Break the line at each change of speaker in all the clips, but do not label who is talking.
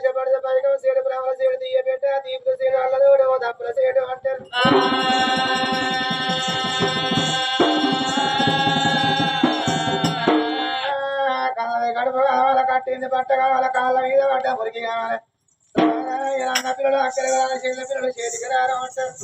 ఆశపడితే సేడు సేడు తీయ పెట్ట దీపుల సేడు అల్లదోడు దప్పుల సేడు అంటారు కట్టింది బట్ట కావాల కాళ్ళ మీద పడ్డ మురికి కావాలి ఇలా పిల్లలు అక్కడ కావాలి చిన్న పిల్లలు చేతికి రారు అంటారు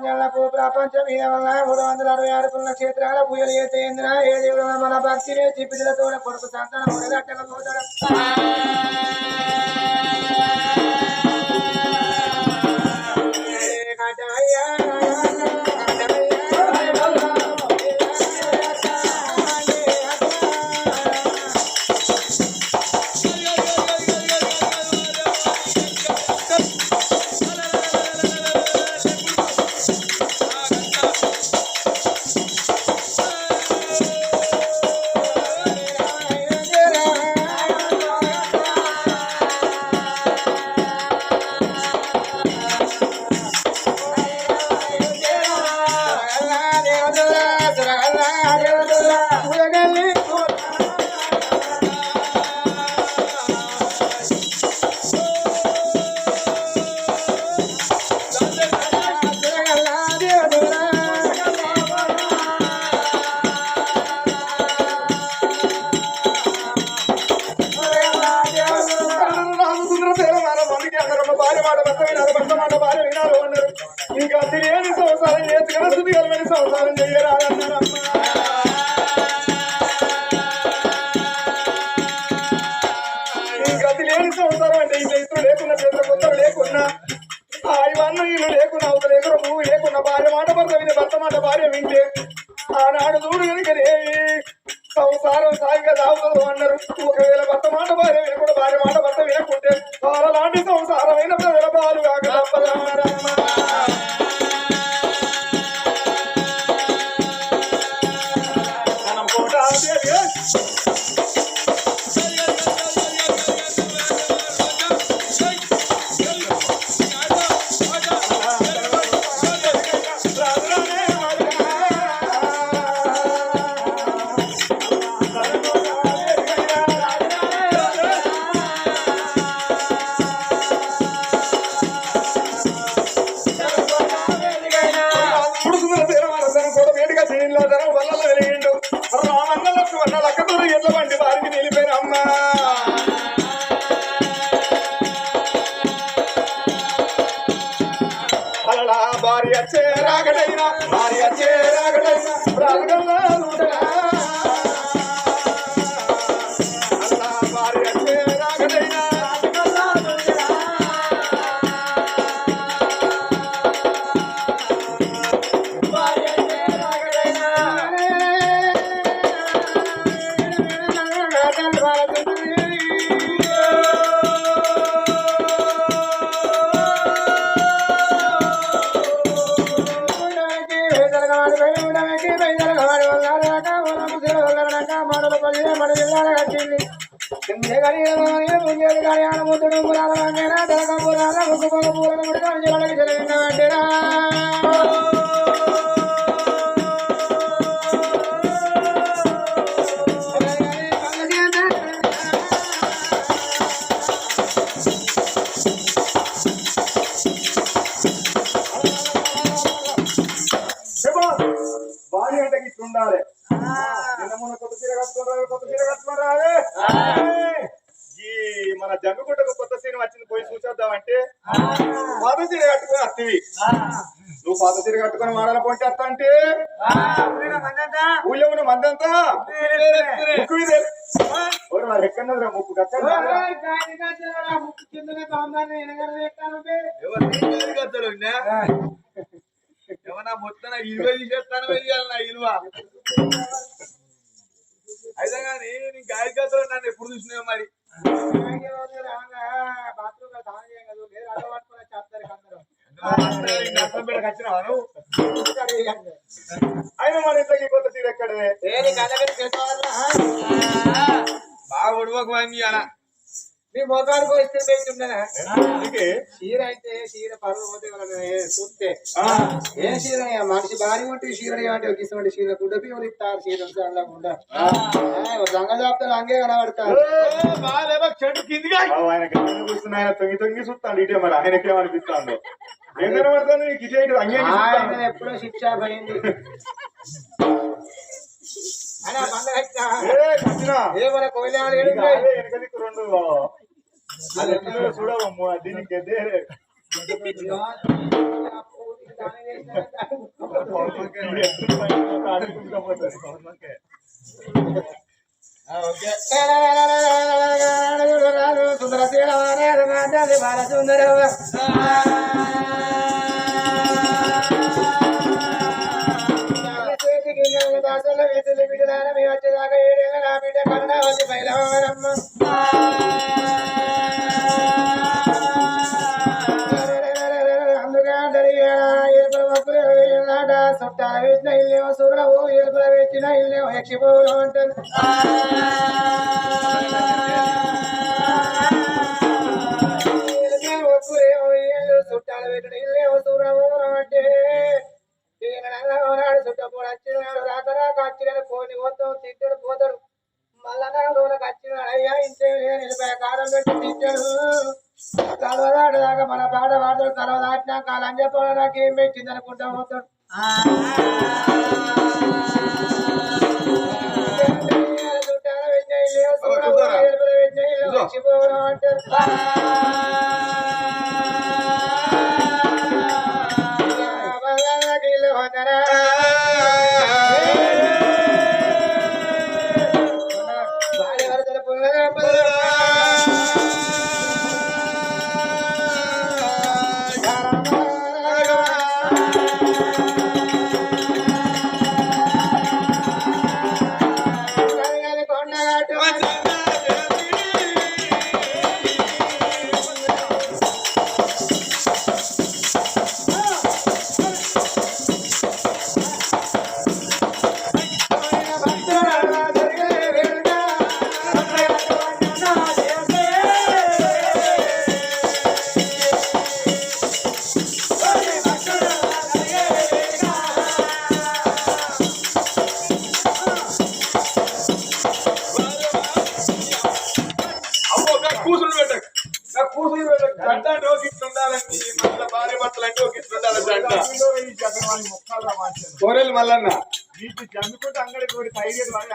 అటు అంజలకు ప్రపంచం మీద వల్ల మూడు వందల అరవై ఆరు కుల క్షేత్రాల పూజలు చేస్తే ఇంద్ర ఏ దేవుడు మన భక్తిని చిప్పిలతో కొడుకు సంతానం ముడగట్టక పోతాడు.
లేకున్నా చేత కొత్తలు లేకున్నా. ఆ ఇవన్నీ ఇల్లు లేకున్నా ఒక దగ్గర పువ్వు లేకున్నా. భార్య మాట భర్త విని భర్త మాట భార్య వింటే ఆనాడు చూడు కనుకనేమి సంసారం సాయిగా సాగుతుంది అన్నారు. ఒకవేళ భర్త మాట భార్య వినకుండా భార్య మాట భర్త వినకుంటే వాళ్ళ లాంటి సంసారమైన ప్రజల బాలు కాక భార్య చేరాగడైన భార్య చేరాగడైన రాగల్లా ఉండాలి. నిన్న కొత్త చీర కట్టుకుని కొత్త చీర కట్టుకుని రావే ఈ మన జమ్మిగుట్టకు కొత్త సీన్ వచ్చింది పోయి చూసేద్దామంటే. పాత చీర కట్టుకుని వస్తుంది నువ్వు పాత చీర కట్టుకుని మాడల పొంటి వస్తా అంటే ఊళ్ళో మందంతా? ముక్కు? ఇదే. ఓరి మరి ఎక్కడన్నదిరా ముక్కు కక్కడ
ఏమన్నా మొత్తం ఇరవై చేస్తాను వెయ్యాలి నా ఇలువ. అయితే కానీ నీ గాయకత్వం నన్ను ఎప్పుడు చూసినావు మరి?
అయినా మన ఇంట్లోకి కొత్త
కథగడి చేసేవాళ్ళ
బాగా ఉడవకు అలా
మీ మొగానికి ఇస్త్రీ పెట్టి ఉండనా
అందుకే.
చీర అయితే చీర పరువు పోతే చూస్తే.
ఆ,
ఏ చీర మనిషి భారీ ఉంటే చీర అంటే ఇటువంటి చీర గుడ్డ పిల్లలు ఇస్తారు చీర అలా గుడ్డ సంగ జాప్తాలు అంగే కనబడతారు.
చెట్టు కిందిగా
ఆయన తొంగి తొంగి చూస్తాడు ఇటే మరి ఆయనకేమనిపిస్తాడు ఏం కనబడతాను నీకు? ఇటే
ఎప్పుడో శిక్ష పోయింది
చూడవమ్ము దీనికి
సుందర సుందర దాసల వీధులు బిడ్డలాన మీ వచ్చేదాకా ఏడేళ్ళ నా బిడ్డ వచ్చి బయలవరమ్మ చుట్టాల వేసిన ఇల్లేమో వేసిన ఇల్లేమో యక్షిపోవులు అంటారు వచ్చినాడు కోని పోతాం తింటాడు పోతాడు. మళ్ళా రోజులకు వచ్చినాడు. అయ్యా ఇంతే నిలిపోయా కారం పెట్టి తింటాడు. కలవదాడు దాకా మన పాట పాడతాడు కలవ దాటినాక అలా చెప్పాలి నాకు ఏం పెట్టింది అనుకుంటా పోతాడు. అంటారు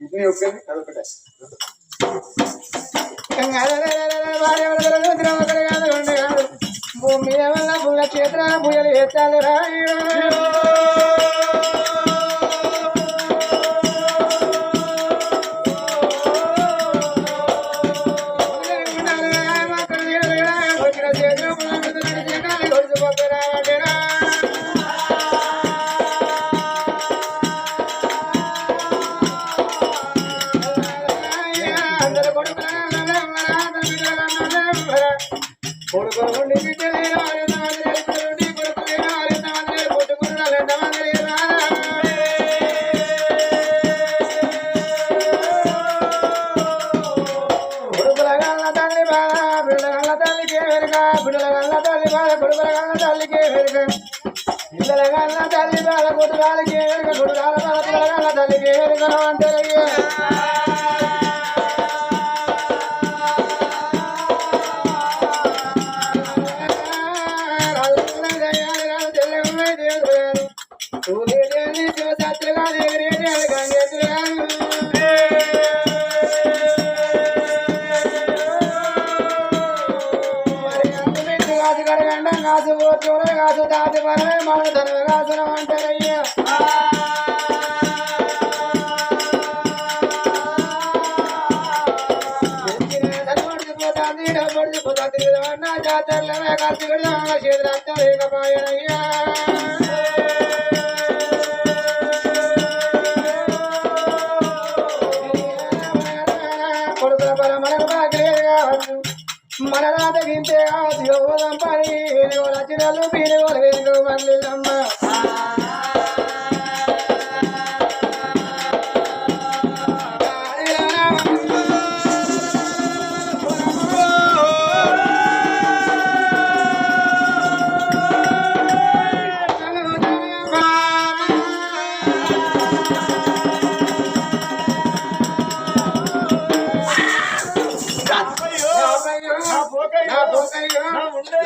కిడ్నీ ఒక్కటి అదొకటే
భూమి వల్ల పుల్ల చేతుల పుయ్యలు ఎత్తాలి రాయో తల్లికి వెనుక పిల్లల గల్ల తల్లి బాధ కొడుకాలకి వెనుక కొడుకాల పిల్లల తల్లికి వెనుక అంటే కాసు పోతున్న కాసు దాటి పరమే మన తన కాసున అంటారయ్యా జాతరలో కార్తీకుడు చేతులు లేకపోయానయ్యా కొడుకుల పని వచ్చినట్లు పీని వెనుక మళ్ళీ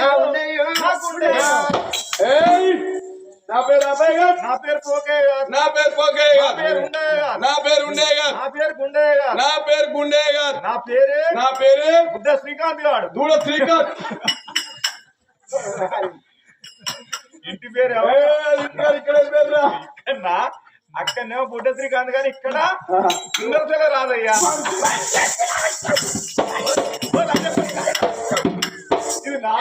నా ఉండయ్యో, నా గుండెయ్యో.
ఏయ్! నా పేరు అబ్బాయి గారు
నా పేరు పోకయ్య గారు.
నా పేరు పోకే
నా పేరు
గారు
ఉండయ్య గారు.
నా పేరు ఉండే గారు
నా పేరు గుండయ్య గారు.
నా పేరు గుండే గారు
నా పేరే
నా పేరు
బుద్ధ శ్రీకాంత్ గారు
దూడ శ్రీకాంత్
ఇంటి పేరు
ఏ,
ఎవరు?
ఇక్కడ ఇక్కడ పేరురా
ఇక్కడనా? అక్కడనేమో బుద్ధ శ్రీకాంత్ గారు ఇక్కడ సుందరశల రాదయ్యా ఇది నా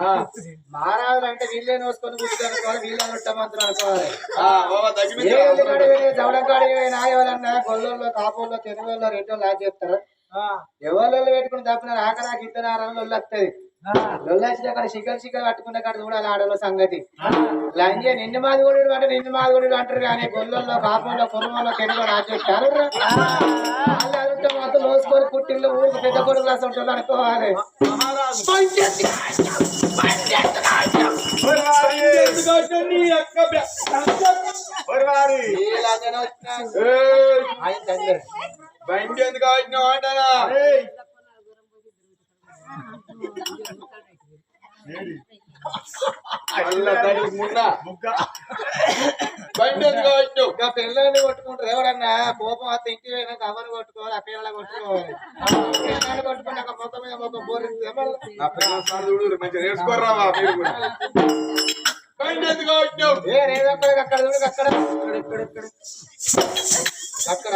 ఓ.
ఎవరు
అంటే వీళ్ళే నోసుకొని వీళ్ళే అనుకోవాలి. గొల్లోళ్ళు కాపోళ్ళు తెలుగులో రెండో లాగ్ చేస్తారు. ఎవరు పెట్టుకుని తప్పినారు? ఆకరాకి ఇద్దరు లొల్లు వస్తుంది లొల్లు వచ్చిన అక్కడ శిఖర్ శిఖర్ పట్టుకున్న కాడ చూడాలి ఆడవాళ్ళ సంగతి. లంజే నిన్ను మాదిగోడు అంటే నిన్ను మాదిగోడు అంటారు కానీ గొల్లలో కాపోల్లో కుర్రలో తెలుగులో రాజు చెప్తారు. వాళ్ళు అదుంటే మొత్తం లోసుకొని పుట్టిల్లు ఊరికి పెద్ద కొడుకు రాసి ఉంటుంది అనుకోవాలి.
ఎవరు వారి?
ఎందుకంటే నీ అక్క
పిల్లల్ని కొట్టుకుంటారు ఎవరన్నా కోపం వస్తే ఇంటికి కవర్ కొట్టుకోవాలి ఆ పిల్లలు కొట్టుకోవాలి పిల్లల్ని కొట్టుకున్నాక మొత్తం మీద మొత్తం బోరిస్తుంది
బండి ఎందుకు
అక్కడ అక్కడ. ఇక్కడ ఇక్కడ అక్కడ.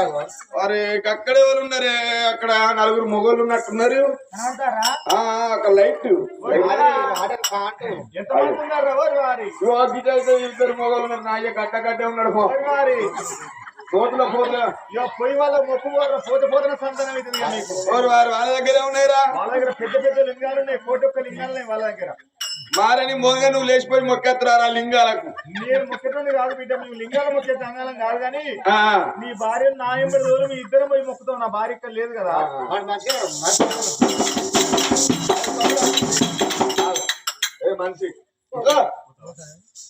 అరే అక్కడే వాళ్ళు ఉన్నారే? అక్కడ నలుగురు మొగోళ్ళు ఉన్నట్టున్నారు. ఆ, అక్కడ లైట్.
ఎవరు?
ఇద్దరు మొగోళ్ళు ఉన్నారు. గడ్డ గడ్డే ఉన్నాడు.
ఎవరు
పోతుల
పోయి వాళ్ళ మొక్కు పోతే సంతానం అవుతుంది
ఎవరు వారు? వాళ్ళ దగ్గరే ఉన్నాయిరా.
వాళ్ళ దగ్గర పెద్ద పెద్ద లింగాలు ఉన్నాయి కోటి ఒక్క లింగాలు ఉన్నాయి వాళ్ళ దగ్గర.
మారని మోగా నువ్వు లేచిపోయి మొక్కెత్తరారా లింగాలకు?
నేను మొక్కటోని కాదు బిడ్డ నువ్వు లింగాలు మొక్కే సంఘాలం కాదు కానీ
ఆ,
నీ భార్య నా ఎంబడి రోజులు మీ ఇద్దరం పోయి మొక్కుతాం నా భార్య ఇక్కడ లేదు కదా.
మనిషి.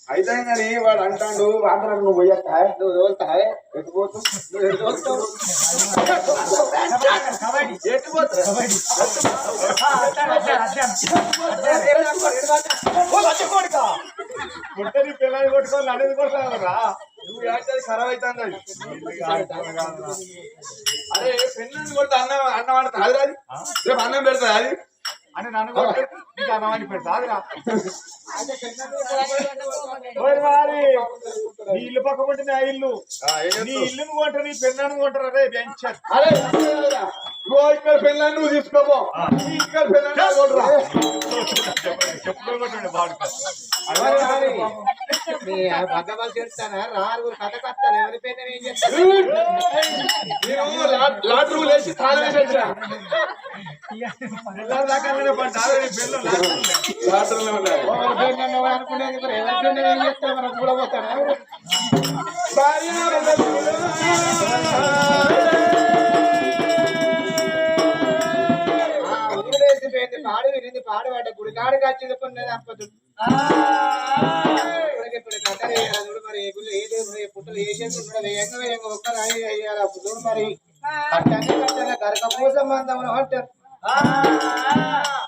అయితే కానీ వాడు అంటాడు వాంతరకు నువ్వు పోయక్క
నువ్వు తోలుతావే?
ఎత్తుపోతు
నువ్వు ఎటు తోలుతావు
కొట్టని పిల్లలు కొట్టుకోవాలి అనేది కొట్టాలరా
నువ్వు ఏడాది ఖరాబ్ అవుతుంది. అరే పెళ్ళి కొడితే అన్నం అన్నం అంటే అది రేపు అన్నం పెడతా అది?
అని నన్ను కొట్టు ఇంకా అన్నవాడిని నీ ఇల్లు పక్క కొంటే నా ఇల్లు.
ఆ, ఏం
నీ? ఇల్లును కొంటారు నీ పెన్నాను కొంటారు అరే వెంచర్.
అరే నువ్వు ఇక్కడ పెళ్ళని నువ్వు తీసుకోపో. ఇక్కడ పెళ్ళని కొడురా
చెప్పులు కొట్టండి
లాటరీ లేచి తాళం వేసి
ఏం ఊరు వేసిపోయింది పాడు వినింది పాడుపడ్డ గుడికాడికి వచ్చి కొన్నది అప్పదు. ఇప్పుడు మరి ఏ ఏ దేవుడు ఏ పుట్టలు వేసేది ఉన్నాడు వేయంగా వేయంగా ఒక్క రాయి వేయాలి అప్పుడు మరి. గరక పూసం అందామని అంటారు. 啊